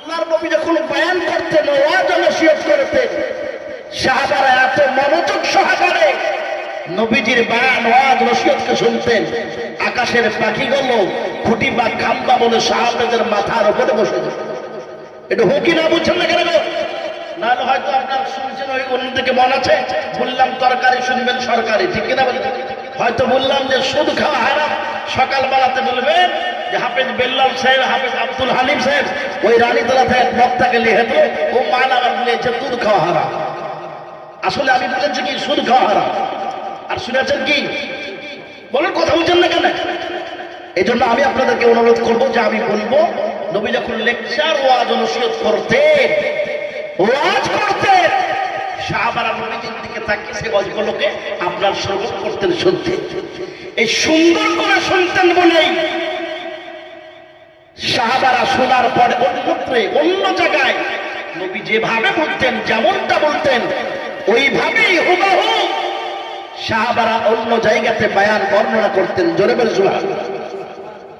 আল্লাহর নবী যখন বয়ান করতেন, ওয়াজ নসিহত করতেন, সাহাবারা এত মনোযোগ সহকারে নবীজির বায়ান, ওয়াজ, নসিহতকে শুনতেন। আকাশের পাখিগুলো খুঁটি বা খাম্বা বলে সাহাবাদের মাথার উপরে বসে যেত। এটা হুকি না বুঝছেন না কেন? নাহলে হয়তো আপনার শুনছেন, ওই অন্যদিকে মন আছে। বললাম, তরকারি শুনবেন সরকারি, ঠিক কিনা বলেন? হয়তো বললাম যে, সুদ খাওয়া হারাম, সকালবেলাতে বলবেন হাফেজ আব্দুল ওই থেকে বক্তাকে ও দুধ হারাম আসলে আমি কি হারাম আর শুনেছেন কি? কথা বলছেন না কেন? এই জন্য আমি আপনাদেরকে অনুরোধ করব যে আমি বলব, নবী যখন লেকচার ওয়াজ অনুষ্ঠিত করতেন, ওয়াজ করতেন দিকে তাকিয়ে সে ওয়াজগুলোকে আপনার শ্রবণ করতেন, শুনতেন। এই সুন্দর করে শুনতেন বলেই সাহাবারা শোনার পরে অন্যত্রে অন্য জায়গায় নবী যেভাবে বলতেন, যেমনটা বলতেন, ওইভাবেই হুবহু সাহাবারা অন্য জায়গাতে বায়ান বর্ণনা করতেন। জোরে বলে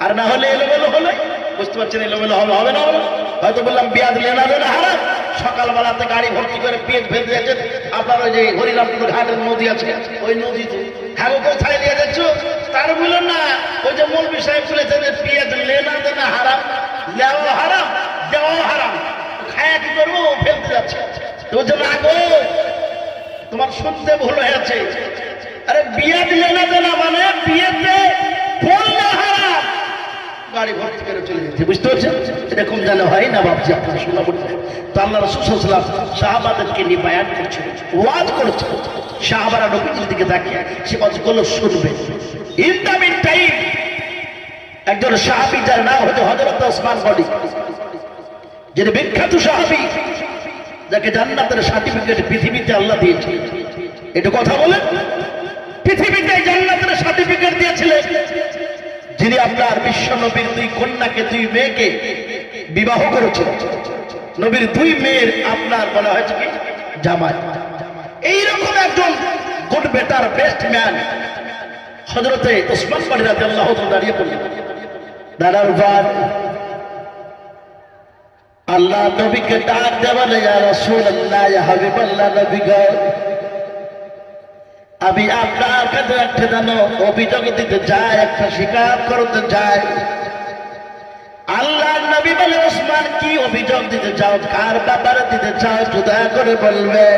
আর না হলে এলোমেলো হলে। বুঝতে পারছেন, এলোমেলো হবে হবে না হয়তো বললাম পেঁয়াজ লেনা লেনা হারা সকালবেলাতে গাড়ি ভর্তি করে পেঁয়াজ ভেজে যাচ্ছে আপনার ওই যে হরিরামপুর ঘাটের নদী আছে, ওই নদীতে। হ্যাঁ কোথায় নিয়ে যাচ্ছ? তার বললেন না। ওই যে মৌলবি সাহেব বলেছেন যে পেঁয়াজ লেনা দেনা হারাম দেওয়া হারাম দেওয়া হারাম। খায়া কি করব? ও ফেলতে যাচ্ছে। তো বলছে, না তোমার শুনতে ভুল হয়েছে আরে বিয়ে দিলে না দেনা মানে বিয়েতে পড়লে হারাম। গাড়ি ভর্তি করে চলে যেতে বুঝতে পারছেন? এরকম যেন হয় না ভাবছি, আপনারা শোনা বলতে তো আল্লাহ রসুলাম শাহবাদেরকে নিয়ে বায়ান করছিল ওয়াজ করেছে শাহবারা নবীজির দিকে তাকিয়ে, সে ওয়াজগুলো শুনবে একজন সাহাবি যার নাম হজরত ওসমান যিনি বিখ্যাত সাহাবি, যাকে জান্নাতের সার্টিফিকেট পৃথিবীতে আল্লাহ দিয়েছে কথা বলেন। পৃথিবীতে জান্নাতের সার্টিফিকেট দিয়েছিলেন, যিনি আপনার বিশ্ব নবীর দুই কন্যাকে, দুই মেয়েকে বিবাহ করেছেন। নবীর দুই মেয়ের আপনার বলা হয়েছে কি? জামাই। এইরকম একজন গুড বেটার বেস্ট ম্যান হজরতে ওসমান গনি রাদিয়াল্লাহু তাআলা দাঁড়িয়ে পড়লেন। দাঁড়ার পর আল্লাহ নবীকে ডাক দেবেন রাসূলুল্লাহ, ইয়া হাবিবাল্লাহ নবী আমি আপনার কাছে একটা যেন অভিযোগ দিতে চাই একটা স্বীকার করতে চাই আল্লাহ নবী বলে ওসমান কি অভিযোগ দিতে চাও? কার ব্যাপারে দিতে চাও? দয়া করে বলবে।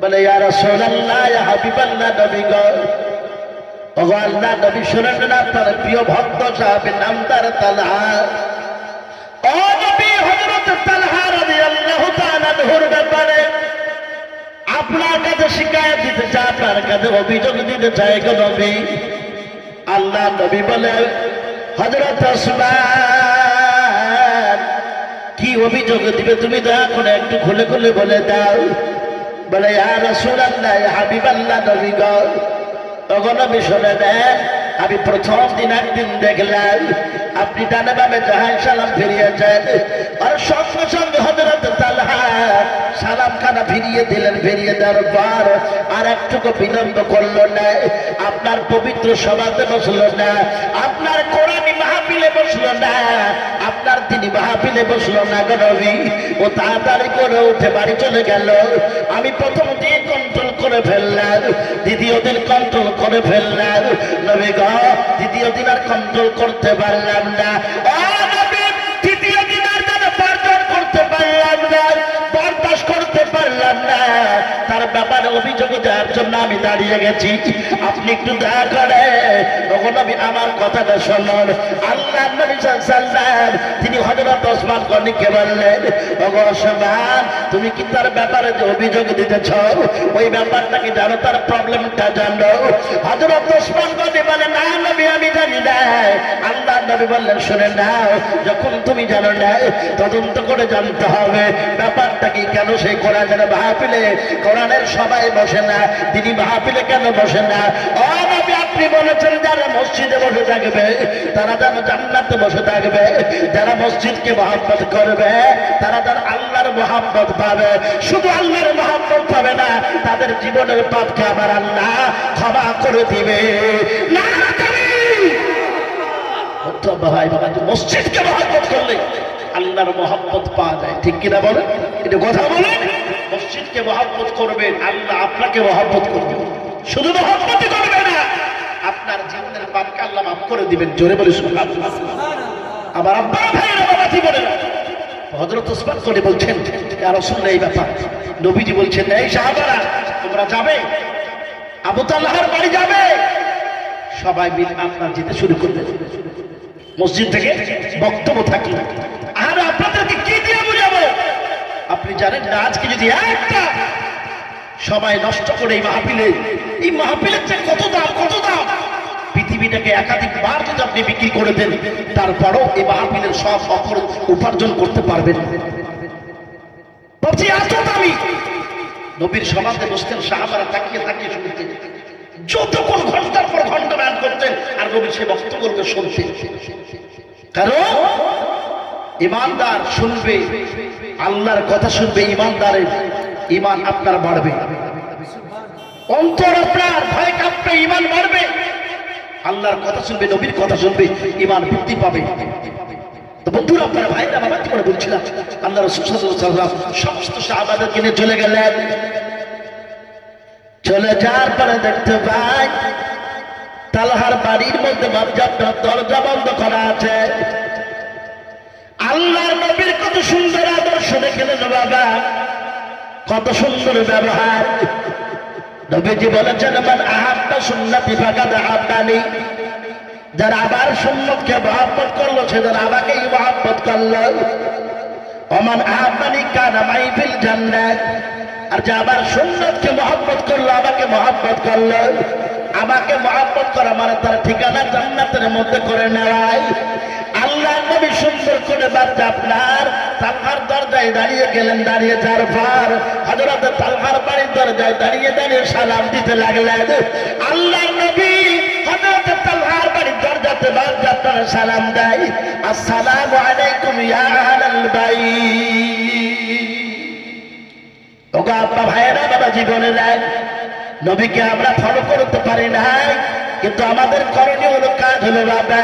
বলে, ইয়া রাসূলুল্লাহ, ইয়া হাবিবাল্লাহ নবী গো ওগো আল্লাহ নবী প্রিয় ভক্ত ব্যাপারে শিকায়ত দিতে আপনার অভিযোগ দিতে চায় গো আল্লাহ নবী বলে ওসমান, কি অভিযোগ দিবে তুমি দয়া করে একটু খুলে খুলে বলে দাও। বলে, ইয়া রাসূলুল্লাহ হাবিবাল্লাহ নবী গো। ওগো নবী শুনে দেন আমি প্রথম দিন একদিন দেখলাম, আপনি ডানে বামে জাহান সালাম ফিরিয়েছেন। আর সঙ্গে সঙ্গে হজরত তালহা সালাম খানা ফিরিয়ে দিলেন, ফিরিয়ে দেওয়ার পর আর একটুকু বিলম্ব করল না। আপনার পবিত্র সভাতে বসল না, আপনার কোরআনি মাহফিলে বসল না। আপনার তিনি মাহফিলে বসল না গো নবী ও তাড়াতাড়ি করে উঠে বাড়ি চলে গেল। আমি প্রথম দিন কন্ট্রোল করে ফেললাম, দ্বিতীয় দিন কন্ট্রোল করে ফেললাম। নবী গ দ্বিতীয় দিন আর কন্ট্রোল করতে পারলাম না। তৃতীয় দিন আর করতে পারলাম না, বরদাস্ত করতে পারলাম না। ব্যাপারে অভিযোগ দেওয়ার জন্য আমি দাঁড়িয়ে গেছি। আপনি একটু দয়া করে তখন আমি আমার কথাটা শুনুন। আল্লাহ তিনি হজরত ওসমান গনিকে বললেন ওসমান, তুমি কি তার ব্যাপারে যে অভিযোগ দিতেছ? ওই ব্যাপারটা কি জানো? তার প্রবলেমটা জানো? হজরত ওসমান গনি বলে, না নবী, আমি জানি না। আল্লাহ নবী বললেন, শুনে নাও, যখন তুমি জানো না, তদন্ত করে জানতে হবে। ব্যাপারটা কি? কেন সেই কোরআনের মাহফিলে কোরআনের সবাই বসে না তিনি মাহফিলে কেন বসে না? ও আপনি বলেছেন যারা মসজিদে বসে থাকবে, তারা যেন জান্নাতে বসে থাকবে, যারা মসজিদকে মহাব্বত করবে, তারা যেন আল্লাহর মহাব্বত পাবে। শুধু আল্লাহর মহাব্বত পাবে না, তাদের জীবনের পাপকে আবার আল্লাহ ক্ষমা করে দিবে। মসজিদকে মহাব্বত করলে আল্লাহর মহব্বত পাওয়া যায়। ঠিক কিনা বলে এটা কথা বলে মসজিদকে মহব্বত করবেন, আল্লাহ আপনাকে মহব্বত করবেন শুধু মহব্বতই করবে না, আপনার জীবনের পাপকে আল্লাহ মাফ করে দিবেন, জোরে বলে সুবহানাল্লাহ। আমার আব্বা ভাইয়েরা বাবা জীবনের হজরত ওসমান করে বলছেন আর শুনলে এই ব্যাপার। নবীজি বলছেন, এই সাহাবারা, তোমরা যাবে? আবু তাল্লাহার বাড়ি যাবে? সবাই মিলে আপনার যেতে শুরু করবে মসজিদ থেকে বক্তব্য থাকল আর আপনাদেরকে কি দিয়ে বুঝাবো আপনি জানেন না, আজকে যদি একটা সময় নষ্ট করে এই মাহফিলে, এই মাহফিলের যে কত দাম কত দাম? পৃথিবীটাকে একাধিকবার যদি আপনি বিক্রি করে দেন, তারপরও এই মাহফিলের সব অপর উপার্জন করতে পারবেন। দামি। নবীর সমাজে বসতেন সাহাবারা তাকিয়ে তাকিয়ে শুনতেন যতক্ষণ ঘণ্টার পর ঘণ্টা ব্যায়াম করতেন, আর নবীর সে বক্তব্যকে শুনতেন। কারণ, ইমানদার শুনবে আল্লাহর কথা শুনবে ইমানদারের ইমান আপনার বাড়বে। অন্তর আপনার, ভয় কাঁপবে ইমান বাড়বে। আল্লাহর কথা শুনবে, নবীর কথা শুনবে ইমান বৃদ্ধি পাবে। তো আপনারা সমস্ত কিনে চলে গেলেন। চলে যাওয়ার পরে দেখতে তালহার বাড়ির মধ্যে দরজা বন্ধ করা আছে। আল্লাহর নবীর কত সুন্দর আদর্শ দেখলেন বাবা। কত সুন্দর ব্যবহার। নবীজি বলেছেন, মান আহাব্বা সুন্নতি ফাকাদ আহাব্বানি। যারা আবার সুন্নতকে মহাব্বত করল, সে যারা আমাকেই মহাব্বত করল। অমান আহাব্বানি কানা মাইফিল জান্নাত। আর যে আবার সুন্নতকে মহাব্বত করল, আমাকে মহাব্বত করল। আমাকে মহাব্বত করা মানে তার ঠিকানা জান্নাতের মধ্যে করে আল্লাহ নবী সুন্দর করে বাচ্চা আপনার তালহার দরজায় দাঁড়িয়ে গেলেন, দাঁড়িয়ে যার পর হজরত তালহার বাড়ির দরজায় দাঁড়িয়ে দাঁড়িয়ে সালাম দিতে লাগলেন। আল্লাহ নবী হজরত তালহার বাড়ির দরজাতে বাচ্চা সালাম দেয়। আসসালামু আলাইকুম ইয়া আহলাল বাইত। ওগো ভাইয়েরা, বাবা জীবনে নাই নবীকে আমরা ফলো করতে পারি নাই, কিন্তু আমাদের করণীয় হলো কাজ হলো বাবা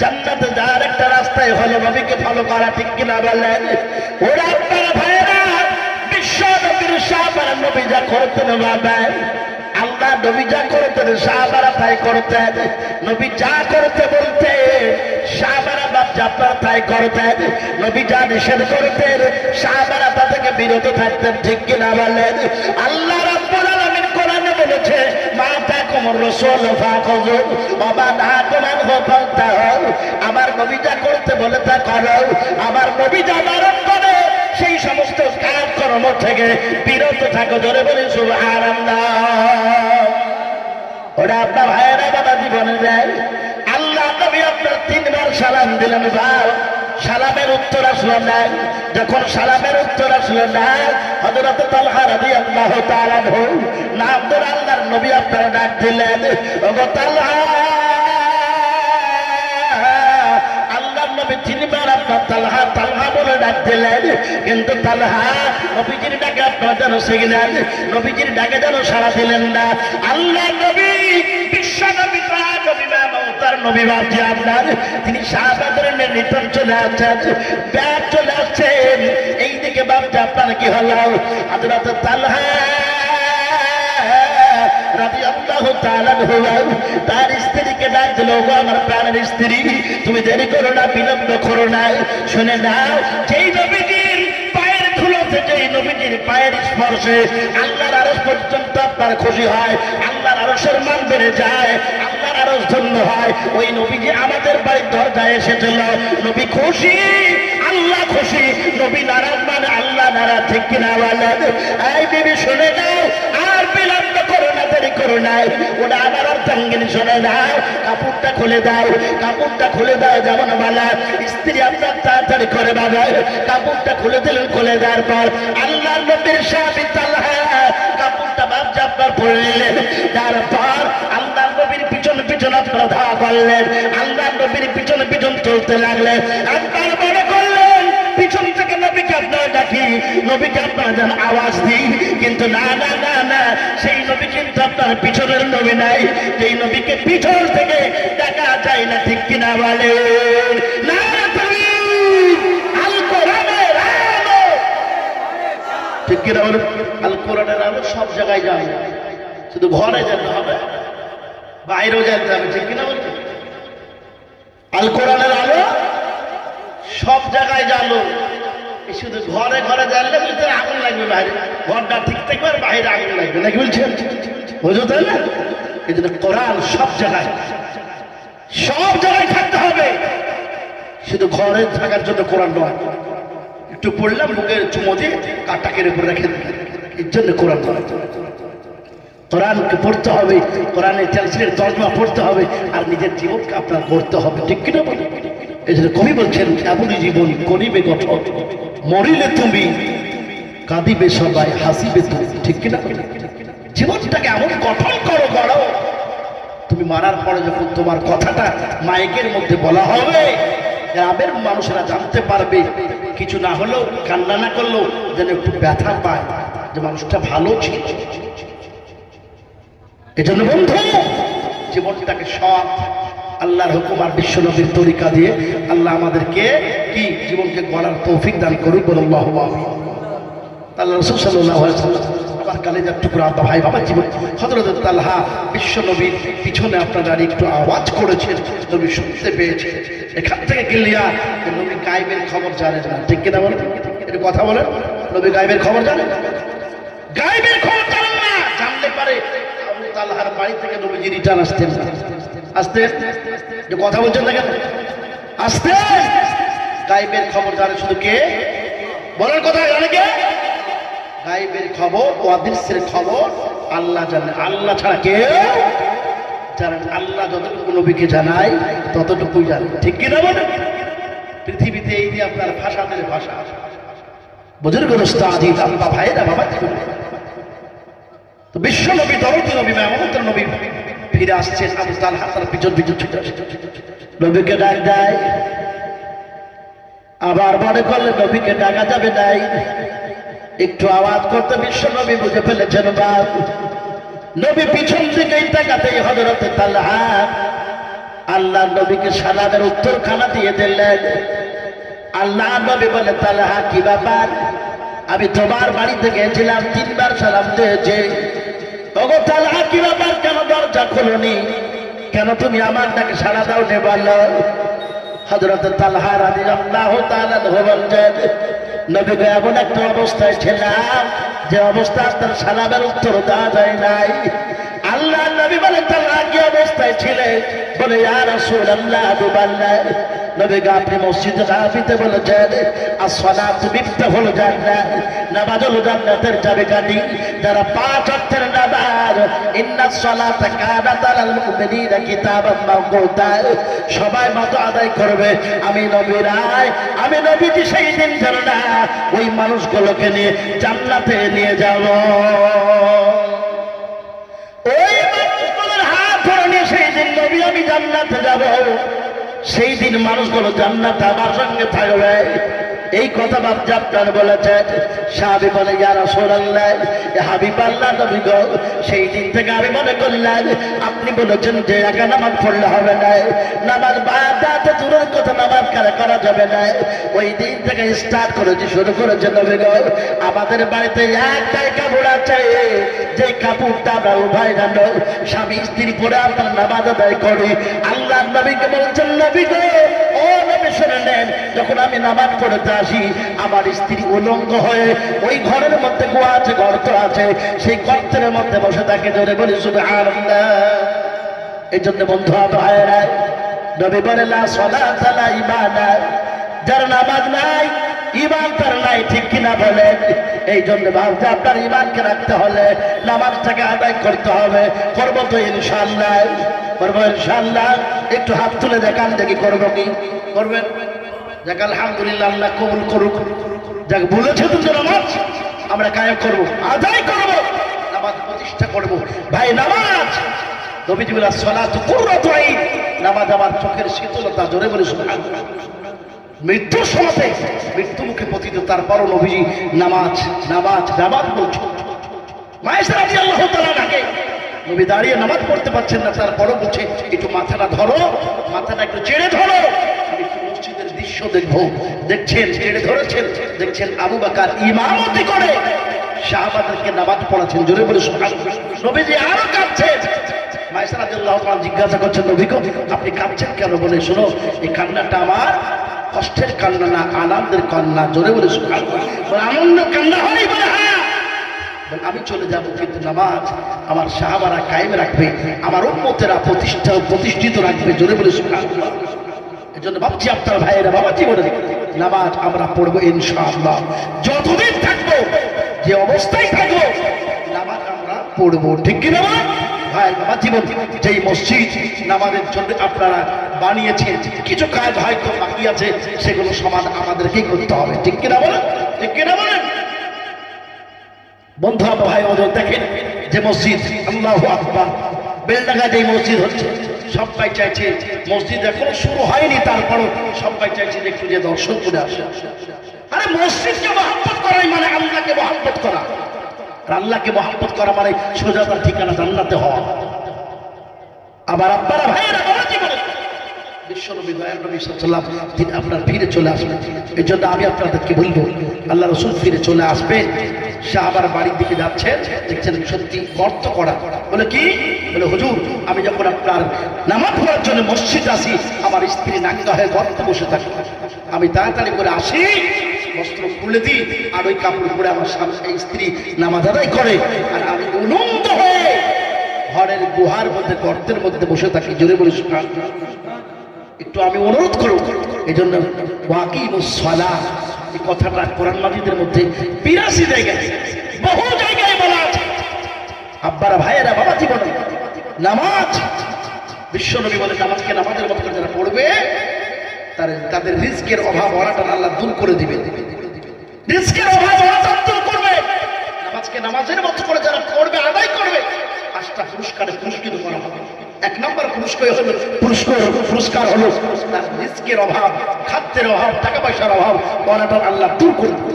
জান্নাতে যাওয়ার একটা রাস্তায় হলো নবীকে ফলো করা ঠিক কিনা বলেন? ওরা আপনারা ভাইয়েরা বিশ্ব নবীর সাহাবারা নবী যা করতেন বাবা আল্লাহ নবী যা করতেন সাহাবারা তাই করতেন নবী যা করতে বলতে, সাহাবারা বাপ যা আপনারা তাই করতেন নবী যা নিষেধ করতেন সাহাবারা তা থেকে বিরত থাকতেন ঠিক কিনা আল্লাহ মা তাকুমুর রাসূল মা নাহাকুম আনহু ফান্তাহু আমার যা করতে বলে তা করো আমার যা বারণ করে। সেই সমস্ত কাজকর্ম থেকে বিরত থাকো ধরে বলে শুভ সুবহানাল্লাহ। ওরা আপনার ভাইয়েরা, বাবা, জীবনে যায়। আল্লাহ নবী আপনার তিনবার সালাম দিলেন ভাই সালামের উত্তর আসলো না। যখন সালামের উত্তর আসলো না, হযরত তালহা রাদিয়াল্লাহু তাআলা হো নাম ধরে আল্লাহর নবী আপনারা ডাক দিলেন তালহা আপনার তালহা ডাক দিলেন। কিন্তু ডাকে না। আল্লাহ নবী, বিশ্ব তিনি সাহাবাদের নিতন চলে আসছেন ব্যাগ চলে আসছেন এই দিকে আপনার কি হলো? হাজরত তালহা তার স্ত্রীকে ডাক দিল আমার প্রাণের স্ত্রী, তুমি দেরি করো না, বিলম্ব করো না। শুনে নাও, যেই নবীজির পায়ের ধুলোতে যেই নবীজির পায়ের স্পর্শে আল্লাহর আরশ পর্যন্ত আপনার খুশি হয়। আল্লাহর আরশের মান বেড়ে যায়। আরশ ধন্য হয়। ওই নবীজি আমাদের বাড়ির দরজায় এসেছিল নবী খুশি? আল্লাহ খুশি? নবী নারাজ মানে আল্লাহ নারাজ, ঠিক কিনা বলেন? এই বিবি, শুনে নাও, আর বিলম্ব করো না, দেরি করো না। ওটা আমার অর্থাঙ্গিনী শুনে দাও কাপড়টা খুলে দাও, কাপড়টা খুলে দাও, যেমন বলা, স্ত্রী আপনার তাড়াতাড়ি করে বাবা। কাপড়টা খুলে দিলেন, খুলে দেওয়ার পর আল্লাহ নবীর সাহাবি তালহা, কাপড়টা বাবজা আপনার পরে নিলেন তারপর আল্লাহ নবীর পিছনে প্রধা করলেন। আল্লাহ নবীর পিছনে পিছন চলতে লাগলেন। একবার মনে করলেন, পিছন থেকে নবীকে আপনারা ডাকি। নবীকে আপনারা যেন আওয়াজ দিই কিন্তু না না না না, সেই নবী কিন্তু আপনার পিছনের নবী নাই। সেই নবীকে পিছন থেকে দেখা যায় না, ঠিক কিনা বলে না ঠিক কিনা বলে আল কোরআনের আলো সব জায়গায় যায়। শুধু ঘরে যেতে হবে। বাইরেও যেতে হবে, ঠিক কিনা বলুন আল কোরআনের আলো? সব জায়গায় জানো শুধু ঘরে ঘরে জানলে বলতে আগুন লাগবে বাইরে। ঘরটা ঠিক থাকবে আর বাইরে আগুন লাগবে, নাকি বলছেন বুঝো তাই না? এই জন্য কোরআন সব জায়গায়। সব জায়গায় থাকতে হবে। শুধু ঘরে থাকার জন্য কোরআন নয়। একটু পড়লাম বুকের চুমো দিয়ে কাটাকের উপর রেখে দিলাম। এর জন্য কোরআন নয়। কোরআনকে পড়তে হবে, কোরআনের চ্যান্সেলের তর্জমা পড়তে হবে, আর নিজের জীবনকে আপনার গড়তে হবে, ঠিক কিনা বলুন? এই কবি বলছেন, এমনই জীবন করিবে গঠন মরিলে তুমি কাঁদিবে সবাই, হাসিবে তুমি ঠিক কিনা জীবনটাকে এমন গঠন করো, গড়ো। তুমি মারার পরে যখন তোমার কথাটা মাইকের মধ্যে বলা হবে, গ্রামের মানুষেরা জানতে পারবে, কিছু না হলেও কান্না না করলেও যেন একটু ব্যথা পায়, যে মানুষটা ভালো ছিল। এজন্য বন্ধু জীবনটাকে সৎ, আল্লাহর হুকুম আর বিশ্বনবীর তরিকা দিয়ে আল্লাহ আমাদেরকে কি জীবনকে গড়ার তৌফিক দান করুক বলে আল্লাহ রসুল সাল্লাহ আমার কালেজার টুকরা আব্বা ভাই বাবা জীবন হজরত তাল্হা বিশ্বনবীর পিছনে আপনারা একটু আওয়াজ করেছেন, নবী শুনতে পেয়েছে এখান থেকে গেলিয়া নবী গাইবের খবর জানেন না। ঠিক কিনা বলেন? একটু কথা বলেন। নবী গাইবের খবর জানেন? গাইবের খবর আবু তালহার বাড়ি থেকে নবীজি রিটার্ন আসতেন না। আসতেন যে কথা বলছেন না কেন? আসতেন গাইবের খবর জানে শুধু কে? বলার কথা জানে কে? গাইবের খবর ও অদৃশ্যের খবর আল্লাহ জানে। আল্লাহ ছাড়া কেউ জানেন আল্লাহ যতটুকু নবীকে জানায়, ততটুকুই জানে। ঠিক কিনা বলে পৃথিবীতে এই যে আপনার ভাষাদের ভাষা। বুজুর্গ রোস্তাদি আল্লাহ ভাইরা বাবা, জীবন তো বিশ্ব নবী দরদি নবী নবী ফিরে আসছেন আবু পিছন পিছন আসছে নবীকে ডাক দেয়, আবার মনে করলে নবীকে ডাকা যাবে নাই। একটু আওয়াজ করতে বিশ্ব নবী বুঝে ফেলেছেন বাপ। নবী পিছন দিকেই তাকাতেই হজরত তালহা আল্লাহ নবীকে সালামের উত্তর খানা দিয়ে দিলেন। আল্লাহ নবী বলে, তালহা, কি ব্যাপার? আমি তোমার বাড়িতে গেছিলাম তিনবার সালাম দিয়েছে। কি ব্যাপার কেন দরজা খোলনি? কেন তুমি আমার ডাকে সাড়া দাও নে বলো? হজরত তালহা রাজি আল্লাহ তাআলা বলছেন, নবী এমন একটা অবস্থায় ছিলাম যে অবস্থা তার সালামের উত্তর দেওয়া যায় নাই। আল্লাহ নবী বলে তালহা কি অবস্থায় ছিলে? বলে, ইয়া রাসূলুল্লাহ দুবাল্লাহ নবী গো, আপনি মসজিদে নাবিতে বলেছেন মিফতাহুল জান্নাত নামাজ হলো জান্নাতের চাবিকাঠি। যারা পাঁচ অর্থের নামাজ সালাতা মাওকুতা। সবাই মত আদায় করবে, আমি নবী রায় আমি নবীজি সেই দিন যেন না, ওই মানুষগুলোকে নিয়ে জান্নাতে নিয়ে যাব। ওই মানুষগুলোর হাত ধরে নিয়ে সেই দিন নবী আমি জান্নাতে যাব। সেই দিন মানুষগুলো জান্নাত আমার সঙ্গে থাকবে। এই কথা বাপ আপনার বলেছেন সাহাবি বলে যারা সোরাল্লাহ হাবিব আল্লাহ নবী সেই দিন থেকে আমি মনে করলাম, আপনি বলেছেন যে একা নামাজ পড়লে হবে না। নামাজ বাদাতে দূরের কথা, নামাজ কারে করা যাবে না। ওই দিন থেকে স্টার্ট করেছি, শুরু করেছে নবী আমাদের বাড়িতে একটাই কাপড় আছে। যে কাপড়টা আমরা উভয় জানো, স্বামী স্ত্রী পরে আপনার নামাজ আদায় করি। আল্লাহ নবীকে বলছেন, নবী গো শুনে নেন, যখন আমি নামাজ পড়তে আসি, আমার স্ত্রী উলঙ্গ হয়ে ওই ঘরের মধ্যে গোয়া আছে গর্ত আছে, সেই গর্তের মধ্যে বসে থাকে, জোরে বলি শুধু আল্লাহ এই জন্য বন্ধু নবী বলে ইবাদা। যার নামাজ নাই ইমান তার নাই, ঠিক কিনা বলে এই জন্য ভাবতে আপনার ইমানকে রাখতে হলে নামাজটাকে আদায় করতে হবে, করব তো ইনশাল্লাহ করব ইনশাল্লাহ একটু হাত তুলে দেখান দেখি করব কি? করবেন? যাক, আলহামদুলিল্লাহ, আল্লাহ কবুল করুক। যাক, বলেছে যে নামাজ আমরা কায়েম করব। আদায় করব। নামাজ প্রতিষ্ঠা করব। ভাই, নামাজ! নবীজি বলে, সলাত কুররাতু আইন নামাজ আমার চোখের শীতলতা, জোরে বলে সুবহানাল্লাহ মৃত্যুর সময় মৃত্যু মুখে পতিত, তারপরও নবীজি নামাজ নামাজ নামাজ বলছে মায়ের রাজি আল্লাহ তালা ডাকে নবী দাঁড়িয়ে নামাজ পড়তে পারছেন না তারপরও বলছে একটু মাথাটা ধরো, মাথাটা একটু চেড়ে ধরো। মসজিদের দৃশ্য দেখব। দেখছেন চেড়ে ধরেছেন, দেখছেন আবু বাকার ইমামতি করে। শাহবাদেরকে নামাজ পড়াচ্ছেন, জোরে বলে। নবীজি আরও কাঁদছেন। জিজ্ঞাসা করছেন নবীকে আপনি কাঁদছেন কেন? বলে, শোনো, এই কান্নাটা আমার কষ্টের কান্না না, আনন্দের কান্না, জোরে বলে সুবহানাল্লাহ। বলে, আনন্দ কান্না হয়। আমি চলে যাব কিন্তু নামাজ আমার সাহাবারা কায়েম রাখবে, আমার উম্মতেরা প্রতিষ্ঠা প্রতিষ্ঠিত রাখবে, জোরে বলে এই জন্য ভাবছি আপনার ভাইয়েরা, বাবাজি বলে নামাজ আমরা পড়ব ইনশাআল্লাহ। যতদিন থাকব, যে অবস্থায় থাকব, নামাজ আমরা পড়ব। ঠিক কি নামাজ ভাই বাবা জীবন যেই মসজিদ নামাজের জন্য আপনারা বানিয়েছেন, কিছু কাজ হয়তো বাকি আছে, সেগুলো সমাজ আমাদেরকেই করতে হবে। ঠিক কিনা বলেন? ঠিক কিনা বলেন? বন্ধু আমার ভাই ওদের দেখেন যে মসজিদ, আল্লাহ আকবার। বেলডাঙ্গা যে মসজিদ হচ্ছে, সবাই চাইছে মসজিদ এখনও শুরু হয়নি, তারপরও সবাই চাইছে যে একটু যে দর্শন করে আসে। আরে মসজিদকে মহাব্বত করাই মানে আল্লাহকে মহাব্বত করা। আর আল্লাহকে মহাব্বত করা মানে সোজা তার ঠিকানা জান্নাতে হওয়া। আবার আপনারা ভাইয়েরা বিশ্বনবী তিনি আপনার ফিরে চলে আসবেন। এই জন্য আমি আপনাদেরকে বলব, আল্লাহ রসুল ফিরে চলে আসবেন। শাহবার বাড়ির দিকে যাচ্ছেন দেখছেন সত্যি গর্ত করা। বলে কি? বলে, হুজুর, আমি যখন আপনার নামাজ পড়ার জন্য মসজিদ আসি, আমার স্ত্রী নাঙ্গা হয়ে গর্তে বসে থাকে। আমি তাড়াতাড়ি করে আসি, বস্ত্র খুলে দিই, আর ওই কাপড় পরে আমার স্বামী স্ত্রী নামাজ আদায় করে। আর আমি উলঙ্গ হয়ে ঘরের গুহার মধ্যে, গর্তের মধ্যে বসে থাকি। জোরে বলে। একটু আমি অনুরোধ করব এই জন্য ওয়াকিমুসসালা এই কথাটা কোরআন মাজিদের মধ্যে বিরাশি জায়গায়, বহু জায়গায় বলা আছে। আব্বারা ভাইয়েরা বাবা জীবন নামাজ বিশ্বনবী বলে নামাজকে নামাজের মতো যারা পড়বে, তার তাদের রিস্কের অভাব অনাটন আল্লাহ দূর করে দিবে রিস্কের অভাব অনাটন দূর করবে। নামাজকে নামাজের মতো করে যারা পড়বে, আদায় করবে, পাঁচটা পুরস্কারে পুরস্কৃত করা হবে। এক নম্বর পুরস্কার হলো পুরস্কার পুরস্কার হলো রিস্কের অভাব, খাদ্যের অভাব, টাকা পয়সার অভাব অনাটন আল্লাহ দূর করবে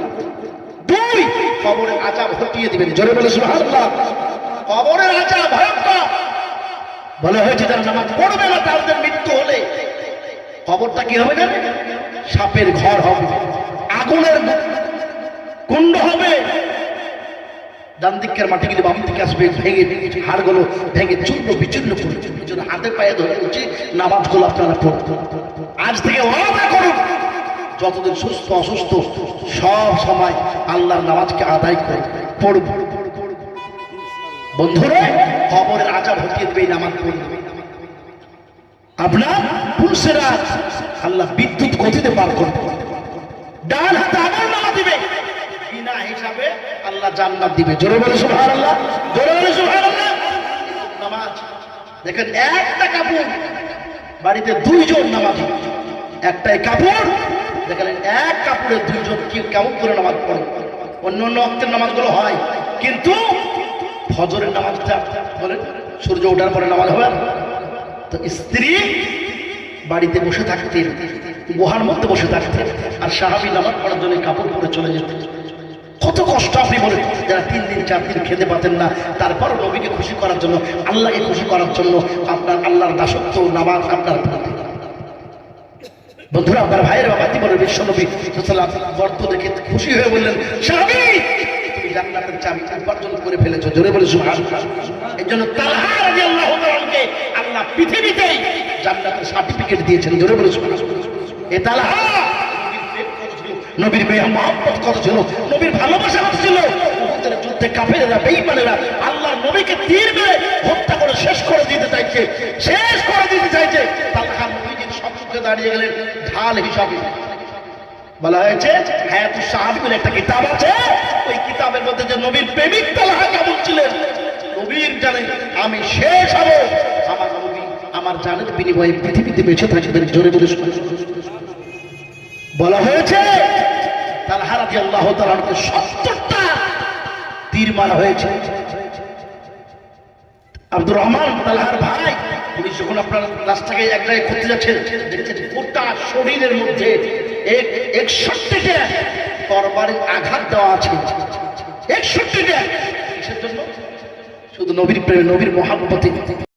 দুই কবরের আজাব হটিয়ে দিবেন। জোরে বলে সুবহানাল্লাহ। কবরের আজাব ভয়ঙ্কর। বলা হয়েছে, যারা নামাজ পড়বে না, তাদের মৃত্যু হলে কবরটা কি হবে না সাপের ঘর হবে। আগুনের কুণ্ড হবে। ডান দিকের মাটি কিন্তু বাম দিকে আসবে, ভেঙে হাড়গুলো ভেঙে চূর্ণ বিচূর্ণ করে জন্য হাতে পায়ে ধরে উচিত নামাজগুলো আপনারা পড়ুন। আজ থেকে ওয়াদা করুন, যতদিন সুস্থ, অসুস্থ, সব সময় আল্লাহর নামাজকে আদায় করে পড়ব বন্ধুরা খবরের আজাব হটিয়ে দেবে নামাজ পড়বে আপনার পুরুষেরা আল্লাহ বিদ্যুৎ গতিতে পার করবে। ডান হাতে আমল নামা দিবে। আল্লাহ জান্নাত দিবে। জোরে বলে সুবহানাল্লাহ, জোরে বলে সুবহানাল্লাহ। নামাজ, দেখেন একটা কাপড়, বাড়িতে দুইজন নামাজি। একটাই কাপড়, দেখেন এক কাপড়ে দুইজন কি কেমন করে নামাজ পড়ে। অন্য অন্য অক্তের নামাজগুলো হয়, কিন্তু ফজরের নামাজটা বলে সূর্য ওঠার পরে নামাজ হবে? তো স্ত্রী বাড়িতে বসে থাকতেন, গুহার মধ্যে বসে থাকতেন, আর সাহাবি নামাজ পড়ার জন্য কাপড় পরে চলে যেতেন। কত কষ্ট আপনি বলেন যারা তিন দিন, চার দিন খেতে পাতেন না তারপর নবীকে খুশি করার জন্য, আল্লাহকে খুশি করার জন্য আপনার আল্লাহর দাসত্ব নামাজ আপনার বন্ধুরা, আপনার ভাইয়ের বাবা জীবনের বিশ্ব নবী গর্ত দেখে খুশি হয়ে বললেন স্বামী জান্নাতের চাবি উপার্জন করে ফেলেছো, জোরে বলে সুবহানাল্লাহ। এই জন্য আল্লাহ পৃথিবীতেই জান্নাতের সার্টিফিকেট দিয়েছেন, জোরে বলে এ তালহা নবীর মেয়ে মহব্বত কত ছিল নবীর ভালোবাসা কত ছিল যুদ্ধে আল্লাহর নবীকে তীর মেরে হত্যা করে শেষ করে দিতে চাইছে, শেষ করে দিতে চাইছে। সম্মুখে দাঁড়িয়ে গেলেন ঢাল হিসাবে। বলা হয়েছে বলে একটা কিতাব আছে, ওই কিতাবের মধ্যে যে নবীর প্রেমিক কেমন ছিলেন? নবীর জানেন আমি শেষ হব। আমার নবী আমার জানের বিনিময়ে পৃথিবীতে বেঁচে থাকবেন, জোরে বলে বলা হয়েছে তালহা রাদিয়াল্লাহু তাআলাকে 70টা তীর মারা হয়েছে। আব্দুর রহমান তালহার ভাই, উনি যখন আপনার রাস্তাকে এক জায়গায় ঘুরতে যাচ্ছেন গোটা শরীরের মধ্যে এক একষট্টিটা তরবারির আঘাত দেওয়া আছে। একষট্টিটা। কিসের শুধু নবীর প্রেমে, নবীর মহাব্বতে।